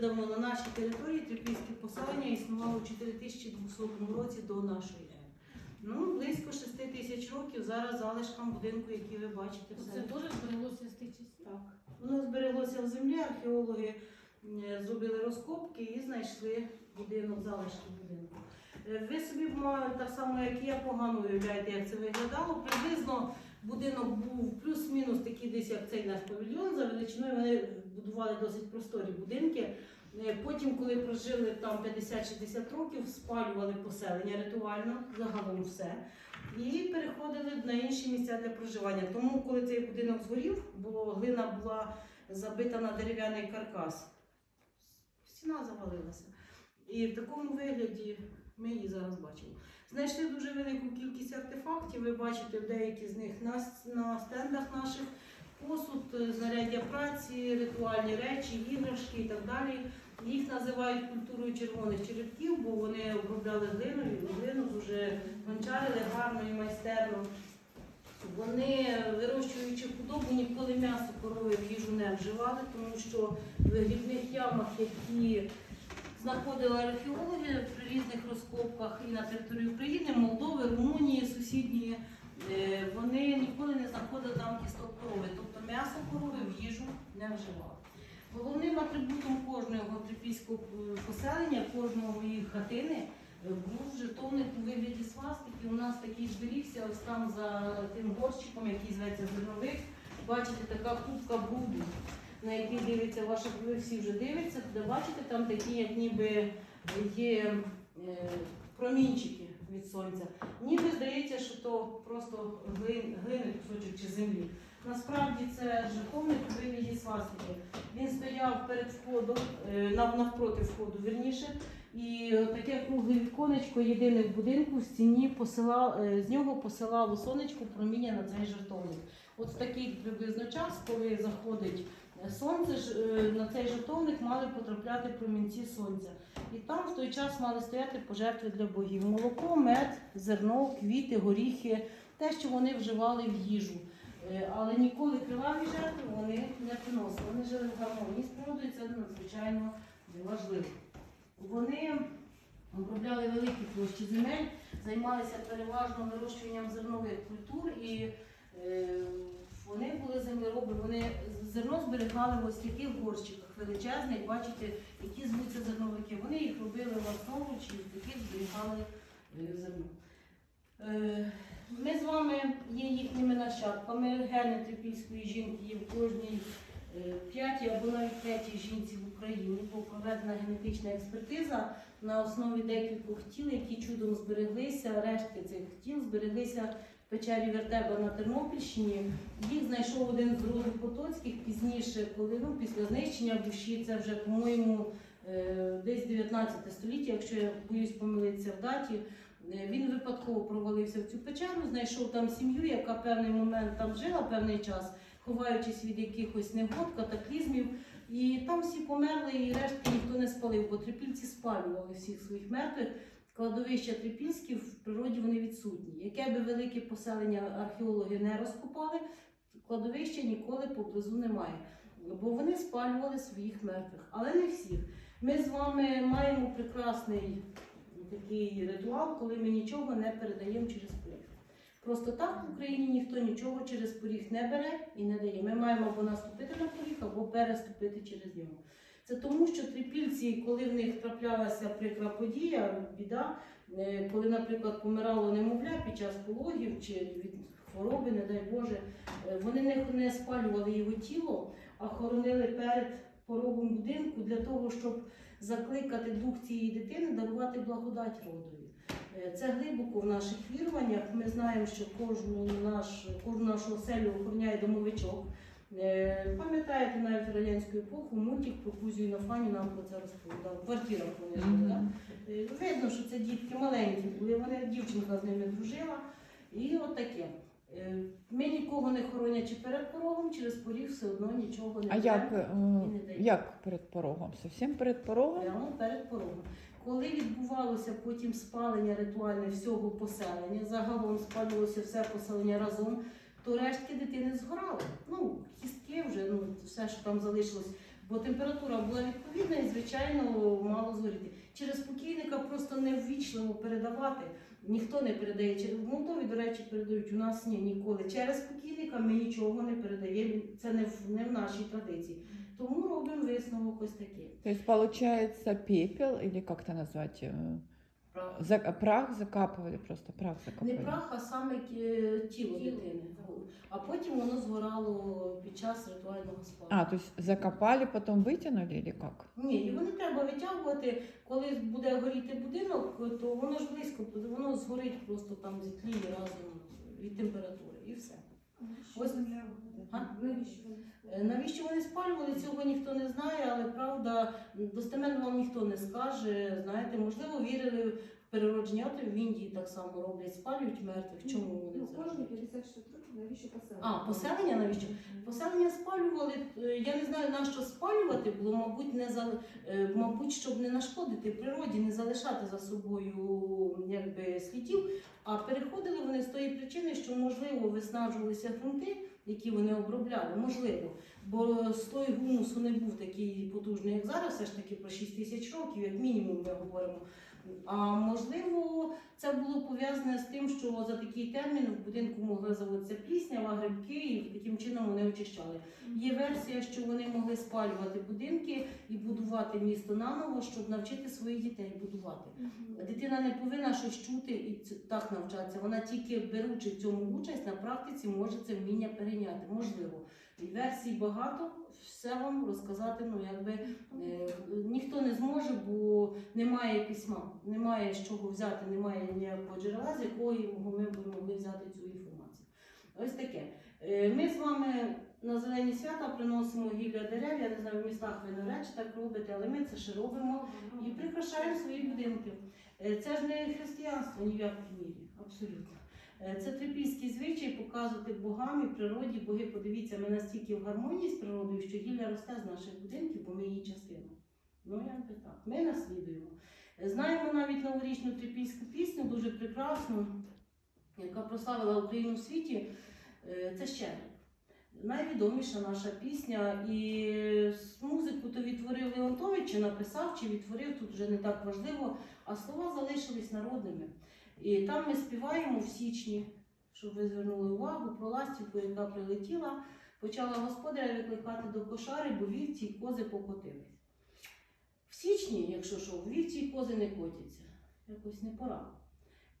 давно на нашій території трипільське поселення існувало у 4200 році до нашої ери. Ну, близько 6 тисяч років зараз залишкам будинку, який ви бачите, все. Це теж збереглося з тих часів. Так. Воно збереглося в землі, археологи е, зробили розкопки і знайшли будинок, залишки будинку. Е, Ви собі так само, як і я, погано уявляєте, як це виглядало. Приблизно будинок був плюс-мінус такий десь, як цей наш павільйон. За величиною вони будували досить просторі будинки. Е, Потім, коли прожили там 50-60 років, спалювали поселення ритуально, загалом все. І переходили на інші місця для проживання. Тому, коли цей будинок згорів, бо глина була забита на дерев'яний каркас, стіна завалилася. І в такому вигляді ми її зараз бачимо. Знайшли дуже велику кількість артефактів. Ви бачите деякі з них на, на стендах наших. Посуд, е, знаряддя праці, ритуальні речі, іграшки і так далі. Їх називають культурою червоних черепків, бо вони обробляли глиною, глину дуже гончарили гарно і майстерно. Вони, вирощуючи худобу, ніколи м'ясо корови в їжу не вживали, тому що в грібних ямах, які знаходили археологи при різних розкопках і на території України, Молдови, Румунії, сусідні, е, вони ніколи не знаходили там кісток корови. Тобто м'ясо корови в їжу не вживали. Головним атрибутом кожного трипільського е, поселення, кожної хатини е, був жетовник у вигляді свастики. У нас такий зберігся ось там за тим горщиком, який зветься зерновик. Бачите, така кубка бруду, на які дивиться ваша, ви всі вже дивиться, де бачите, там такі, як ніби є е, промінчики від сонця. Ніби здається, що то просто глин, глини кусочок чи землі. Насправді це жаховник у вигляді свастики. Він стояв перед входом, е, навпроти входу, вірніше, і таке кругле віконечко єдине в будинку в стіні посила, е, з нього посилало сонечко проміння на цей жертовник. От в такий приблизно час, коли заходить е, сонце, на цей жертовник мали потрапляти промінці сонця. І там в той час мали стояти пожертви для богів: молоко, мед, зерно, квіти, горіхи, те, що вони вживали в їжу. Е, Але ніколи криваві жертви вони не приносили. Вони жили в гармонії з природою, це надзвичайно важливо. Вони обробляли великі площі земель, займалися переважно вирощуванням зернових культур і е, вони були землероби. Вони зерно зберігали в ось таких горщиках величезних, бачите, які звуться зерновики. Вони їх робили власноруч і в таких зберігали е, зерно. Е, Ми з вами є їхніми нащадками. Гени трипільської жінки є в кожній е, п'ятій або навіть третій жінці в Україні. Була проведена генетична експертиза на основі декількох тіл, які чудом збереглися. Рештки цих тіл збереглися в печері Вертеба на Тернопільщині. Їх знайшов один з роду Потоцьких пізніше, коли ну, після знищення душі, це вже, по-моєму, е, десь 19 століття, якщо я боюсь помилитися в даті. Е, Він випадково провалився в цю печеру, знайшов там сім'ю, яка певний момент там жила певний час, ховаючись від якихось негод, катаклізмів. І там всі померли, і рештки ніхто не спалив, бо трипільці спалювали всіх своїх мертвих. Кладовища трипільські в природі вони відсутні. Яке би велике поселення археологи не розкопали, кладовища ніколи поблизу немає. Бо вони спалювали своїх мертвих, але не всіх. Ми з вами маємо прекрасний такий ритуал, коли ми нічого не передаємо через поріг. Просто так в Україні ніхто нічого через поріг не бере і не дає. Ми маємо або наступити на поріг, або переступити через нього. Це тому, що трипільці, коли в них траплялася прикра подія, біда, е, коли, наприклад, помирало немовля під час пологів чи від хвороби, не дай Боже, е, вони не, не спалювали його тіло, а хоронили перед порогом будинку для того, щоб закликати дух цієї дитини дарувати благодать родові. Е, Це глибоко в наших віруваннях. Ми знаємо, що кожну, наш, кожну нашу оселю охороняє домовичок. Е, Пам'ятаєте навіть в радянську епоху мультик про Кузю і Нафаню нам про це розповідав. В квартирах вони жили. Е, Видно, що це дітки маленькі були. Вони дівчинка з ними дружила. І от таке. Е, Ми нікого не хоронячи перед порогом, через поріг все одно нічого не А як, беремо. е, і не дають. як перед порогом? Совсем перед порогом? Прямо перед порогом. Коли відбувалося потім спалення ритуальне всього поселення, загалом спалювалося все поселення разом, то рештки дитини згорали. Ну, кістки вже, ну все, що там залишилось, бо температура була відповідна і звичайно, мало згоріти. Через покійника просто неввічливо передавати. Ніхто не передає. через В до речі, передають. У нас ні, ніколи. Через покійника ми нічого не передаємо. Це не в, не в нашій традиції. Тому робимо висновок ось такий. То виходить, пепел або як це назвать? э, Прах. за- Прах закапывали просто, прах Не закапывали. прах, а саме е, тіло Тіло. дитини. А потім воно згорало під час ритуального спалу. А, то есть закопали, потом вытянули или как? Ні, його не треба витягувати. Коли буде горіти будинок, то воно ж близько, буде, воно згорить просто там зітліє разом від температури і все. Ось- А? Навіщо? Е, Навіщо вони спалювали, цього ніхто не знає, але правда, достеменно вам ніхто не скаже. Знаєте, можливо, вірили в переродження. В Індії так само роблять, спалюють мертвих. Чому вони Ну, це кожні 56 років навіщо поселення? А, поселення навіщо? Поселення спалювали. е, Я не знаю, на що спалювати було, мабуть, не за е, мабуть, щоб не нашкодити природі, не залишати за собою якби слідів. А переходили вони з тої причини, що можливо виснажувалися ґрунти, які вони обробляли. Можливо, бо слой гумусу не був такий потужний, як зараз, все ж таки про 6 тисяч років, як мінімум, ми говоримо. А можливо, це було пов'язане з тим, що за такий термін в будинку могла заводитися пліснява, грибки, і таким чином вони очищали. Є версія, що вони могли спалювати будинки і будувати місто наново, щоб навчити своїх дітей будувати. Дитина не повинна щось чути і так навчатися. Вона тільки беручи в цьому участь на практиці, може це вміння перейняти. Можливо, версій багато. Все вам розказати, ну якби е, ніхто не зможе, бо немає письма, немає з чого взяти, немає ніякого джерела, з якого ми б могли взяти цю інформацію. Ось таке. Е, Ми з вами на зелені свята приносимо гілля дерев. Я не знаю, в містах ви навряд чи так робите, але ми це ще робимо і прикрашаємо свої будинки. Е, Це ж не християнство ні в якій мірі, абсолютно. Е, Це трипільський звичай показувати богам і природі. Боги, подивіться, ми настільки в гармонії з природою, що гілля росте з наших будинків, бо ми її частина. Ну, якби так. Ми наслідуємо. Знаємо навіть новорічну трипільську пісню, дуже прекрасну, яка прославила Україну в світі. Е, Це щедрик. Найвідоміша наша пісня. І музику то відтворив Леонтович, чи написав, чи відтворив, тут вже не так важливо, а слова залишились народними. І там ми співаємо в січні, щоб ви звернули увагу, про ластівку, яка прилетіла, почала господаря викликати до кошари, бо вівці й кози покотились. В січні, якщо що, вівці й кози не котяться. Якось не пора.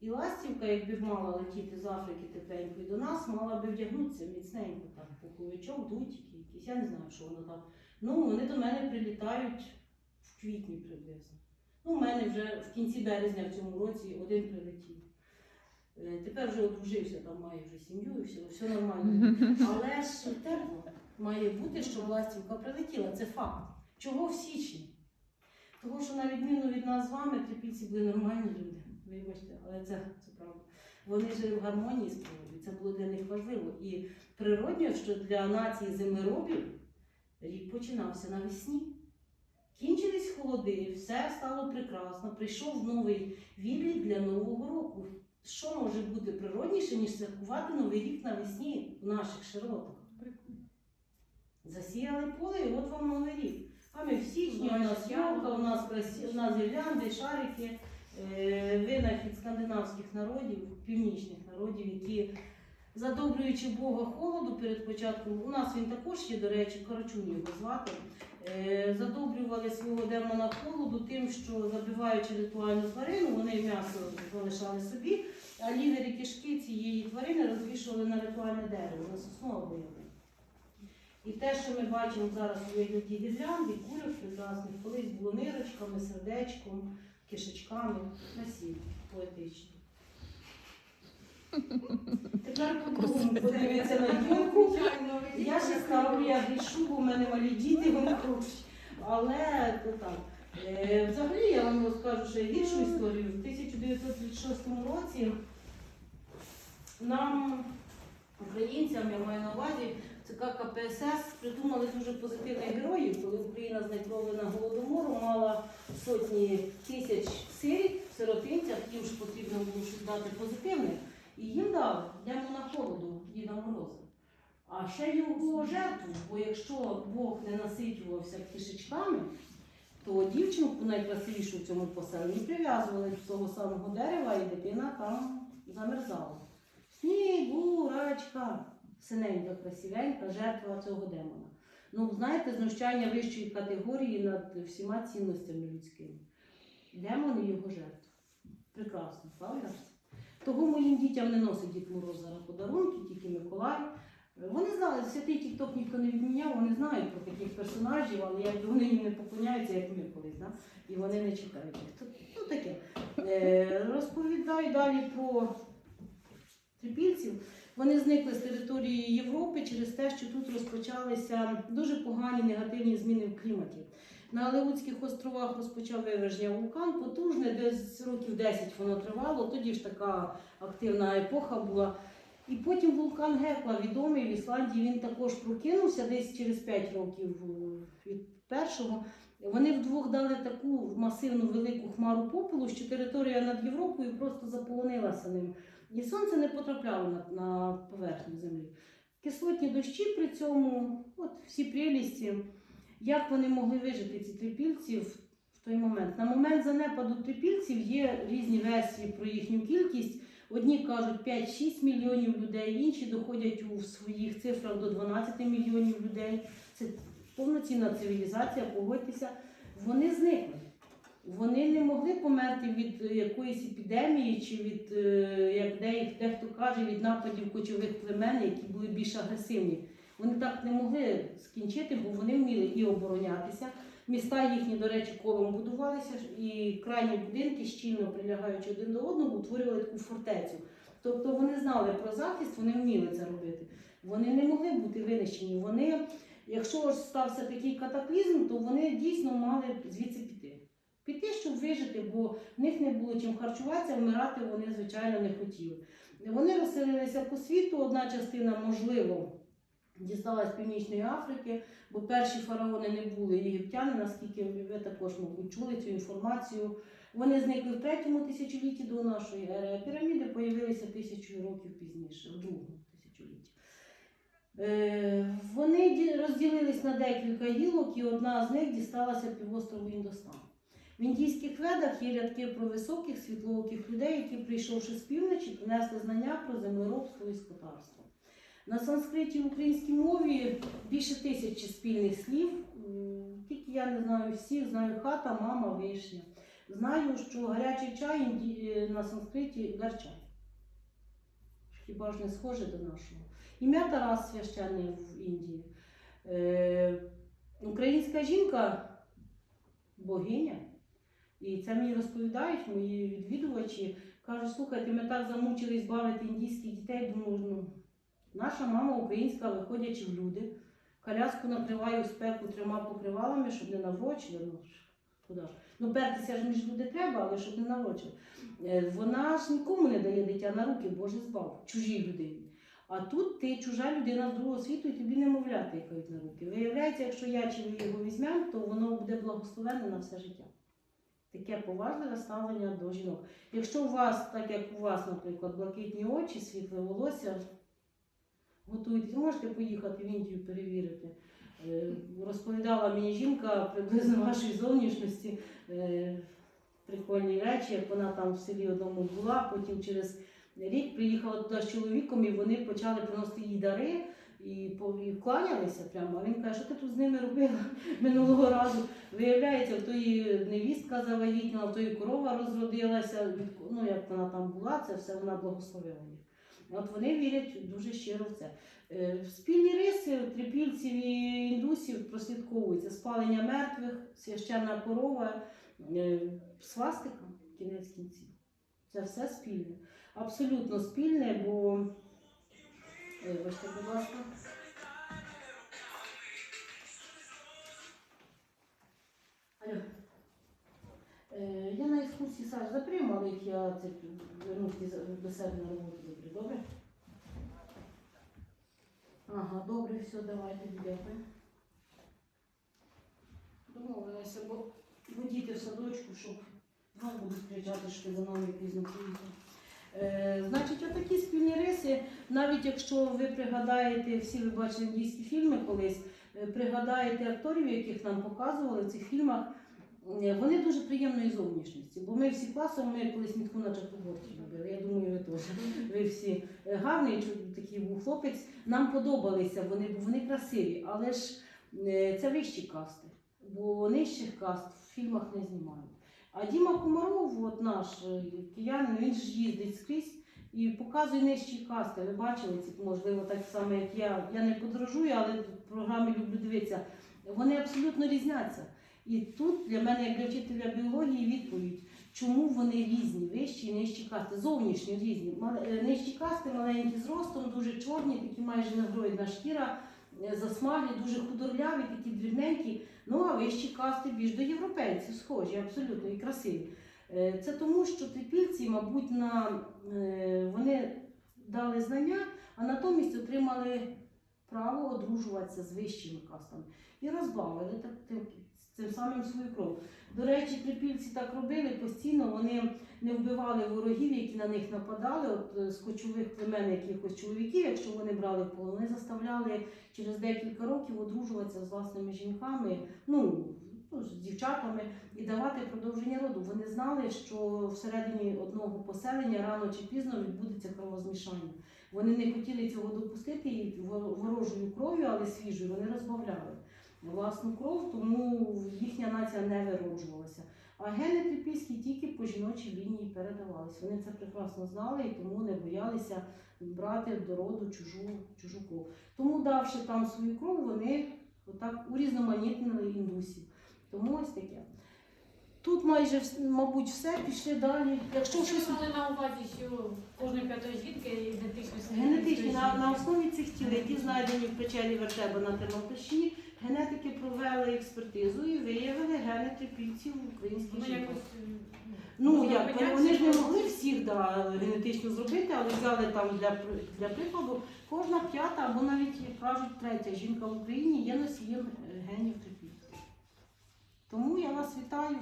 І ластівка, якби мала летіти з Африки тепленько і до нас, мала би вдягнутися міцненько, так, пуховичок, дутики якісь, я не знаю, що воно там. Ну, вони до мене прилітають в квітні приблизно. Ну, у мене вже в кінці березня в цьому році один прилетів. Е, Тепер вже одружився, там має вже сім'ю і все, все нормально. Але ж тепло має бути, щоб ластівка прилетіла. Це факт. Чого в січні? Тому що на відміну від нас з вами, трипільці були нормальні люди. Вибачте, але це, це правда. Вони жили в гармонії з природою. Це було для них важливо. І природньо, що для нації землеробів рік починався навесні. Кінчились холоди, все стало прекрасно. Прийшов новий відлік для нового року. Що може бути природніше, ніж святкувати новий рік навесні в наших широтах? Засіяли поле, і от вам новий рік. А ми в січні, у нас ялка, у нас красі, у нас гірлянди, шарики, е, винахід скандинавських народів, північних народів, які, задобрюючи Бога холоду перед початком, у нас він також є, до речі, Карачун його звати. Е, Задобрювали свого демона холоду тим, що забиваючи ритуальну тварину, вони м'ясо залишали собі, а лівер кишки цієї тварини розвішували на ритуальне дерево, на сосну або. І те, що ми бачимо зараз у вигляді гірлянди, кульок прекрасних, колись було нирочками, сердечком, кишечками, красиво, поетично. Тепер подивіться на ялинку. Я ще ставлю, я грішу, бо в мене малі діти, вони хороші. Але то так. Е, взагалі я вам розкажу ще гіршу історію. В 1936 році нам, українцям, я маю на увазі, ЦК КПСС придумали дуже позитивних героїв, коли Україна знайдрована голодомору, мала сотні тисяч сиріт, сиротинцях, їм ж потрібно було щось дати позитивне. І їм дали йдемо на холоду Діда Мороза. А ще його жертву, бо якщо Бог не насичувався кишечками, то дівчинку найкрасивішу в цьому поселенні прив'язували до того самого дерева, і дитина там замерзала. Снігурачка, синенька, красивенька, жертва цього демона. Ну, знаєте, знущання вищої категорії над всіма цінностями людськими. Демон і його жертва. Прекрасно, правда? Того моїм дітям не носить Дід Мороз зараз подарунки, тільки Миколай. Вони знали, святий Тік-Ток ніхто не відміняв, вони знають про таких персонажів, але якби вони їм не поклоняються, як ми колись, да? і вони не чекають їх. То, ну таке. Е, розповідаю далі про трипільців. Вони зникли з території Європи через те, що тут розпочалися дуже погані негативні зміни в кліматі. На Алеутських островах розпочав виверження вулкан, потужне, десь років 10 воно тривало, тоді ж така активна епоха була. І потім вулкан Гекла, відомий в Ісландії, він також прокинувся десь через 5 років від першого. Вони вдвох дали таку масивну велику хмару попелу, що територія над Європою просто заполонилася ним. І сонце не потрапляло на, на поверхню землі. Кислотні дощі при цьому, от всі прелісті. Як вони могли вижити ці трипільці в, в той момент? На момент занепаду трипільців є різні версії про їхню кількість. Одні кажуть 5-6 мільйонів людей, інші доходять у своїх цифрах до 12 мільйонів людей. Це повноцінна цивілізація, погодьтеся. Вони зникли. Вони не могли померти від е, якоїсь епідемії чи від, е, як дехто каже, від нападів кочових племен, які були більш агресивні. Вони так не могли скінчити, бо вони вміли і оборонятися. Міста їхні, до речі, колом будувалися, і крайні будинки, щільно прилягаючи один до одного, утворювали таку фортецю. Тобто вони знали про захист, вони вміли це робити. Вони не могли бути винищені. Вони, якщо ж стався такий катаклізм, то вони дійсно мали звідси піти. Піти, щоб вижити, бо в них не було чим харчуватися, вмирати вони, звичайно, не хотіли. Вони розселилися по світу, одна частина, можливо, дісталась з Північної Африки, бо перші фараони не були єгиптяни, наскільки ви також, мабуть, чули цю інформацію. Вони зникли в третьому тисячолітті до нашої ери, піраміди появилися тисячу років пізніше, в другому тисячолітті. Е, Вони розділились на декілька гілок, і одна з них дісталася півострову Індостан. В індійських ведах є рядки про високих світлооких людей, які, прийшовши з півночі, принесли знання про землеробство і скотарство. На санскриті в українській мові більше тисячі спільних слів. Тільки я не знаю всіх, знаю хата, мама, вишня. Знаю, що гарячий чай е, на санскриті гарчай. Хіба ж не схоже до нашого? Ім'я Тарас священний в Індії. Е, українська жінка богиня. І це мені розповідають мої відвідувачі. Кажуть, слухайте, ми так замучились бавити індійських дітей. Думаю, ну, наша мама українська, виходячи в люди, коляску у спеку трьома покривалами, щоб не наврочили. Ну? Ну, пертися ж між люди треба, але щоб не наврочили. Е, Вона ж нікому не дає дитя на руки, Боже збав, чужій людині. А тут ти чужа людина з другого світу і тобі немовляти якають на руки. Виявляється, якщо я чи ви його візьмемо, то воно буде благословенне на все життя. Таке поважливе ставлення до жінок. Якщо у вас, так як у вас, наприклад, блакитні очі, світле волосся, готуйтесь, можете поїхати в Індію перевірити. Е, Розповідала мені жінка приблизно вашої зовнішності е, прикольні речі, як вона там в селі одному була, потім через рік приїхала туди з чоловіком, і вони почали приносити їй дари. І, кланялися прямо. А він каже, що ти тут з ними робила минулого разу. Виявляється, в тої невістка завагітніла, в тої корова розродилася. Ну, як вона там була, це все вона благословила їх. От вони вірять дуже щиро в це. Е, Спільні риси трипільців і індусів прослідковуються спалення мертвих, священна корова, е, свастика, кінець кінців. Це все спільне. Абсолютно спільне, бо. Ой, Вибачте, будь ласка. Е, Я на екскурсії Саш заприйму, але як я це вернусь до себе на роботу добре, добре? Ага, добре, все, давайте, дякую. Домовилася, бо бо діти в садочку, щоб вам будуть кричати, що ти за нами пізно приїхав. Е, значить, отакі спільні риси, навіть якщо ви пригадаєте, всі ви бачили індійські фільми колись, е, пригадаєте акторів, яких нам показували в цих фільмах, вони дуже приємної зовнішності, бо ми всі класом, ми колись мітку на чахоборці любили. Я думаю, ви теж. Ви всі Е, гарний такий був хлопець. Нам подобалися вони, бо вони красиві, але ж е, це вищі касти, бо нижчих каст в фільмах не знімають. А Діма Комаров, от наш е, киянин, він ж їздить скрізь і показує нижчі касти. Ви бачили ці, можливо, так само, як я. Я не подорожую, але в програмі люблю дивитися. Вони абсолютно різняться. І тут для мене, як для вчителя біології, відповідь, чому вони різні, вищі і нижчі касти, зовнішні різні. Е, Нижчі касти маленькі зростом, дуже чорні, такі майже негроїдна шкіра, е, засмаглі, дуже худорляві, такі дрібненькі. Ну а вищі касти більш до європейців схожі, абсолютно і красиві. Е, Це тому, що трипільці, мабуть, на, вони дали знання, а натомість отримали право одружуватися з вищими кастами і розбавили так, тим, самим свою кров. До речі, трипільці так робили постійно, вони не вбивали ворогів, які на них нападали, от е, з кочових племен якихось чоловіків, якщо вони брали полон, вони заставляли через декілька років одружуватися з власними жінками, ну, ну з дівчатами і давати продовження роду. Вони знали, що всередині одного поселення рано чи пізно відбудеться кровозмішання. Вони не хотіли цього допустити і ворожою кров'ю, але свіжою вони розбавляли власну кров, тому їхня нація не вироджувалася. А гени трипільські тільки по жіночій лінії передавалися. Вони це прекрасно знали і тому не боялися брати до роду чужу, чужу кров. Тому, давши там свою кров, вони отак урізноманітнили індусів. Тому ось таке. Тут майже, мабуть, все пішли далі. Якщо Що щось мали на увазі, що кожної п'ятої жінки ідентично Генетичні на, на основі цих тіл, які знайдені в печері Вертеба на Тернопільщині, генетики провели експертизу і виявили гени трипільців в українській жінці. Ну можна як вони ж не могли всіх да, генетично зробити, але взяли там для, для прикладу кожна п'ята або навіть як кажуть третя жінка в Україні є носієм е, генів трипільців. Тому я вас вітаю.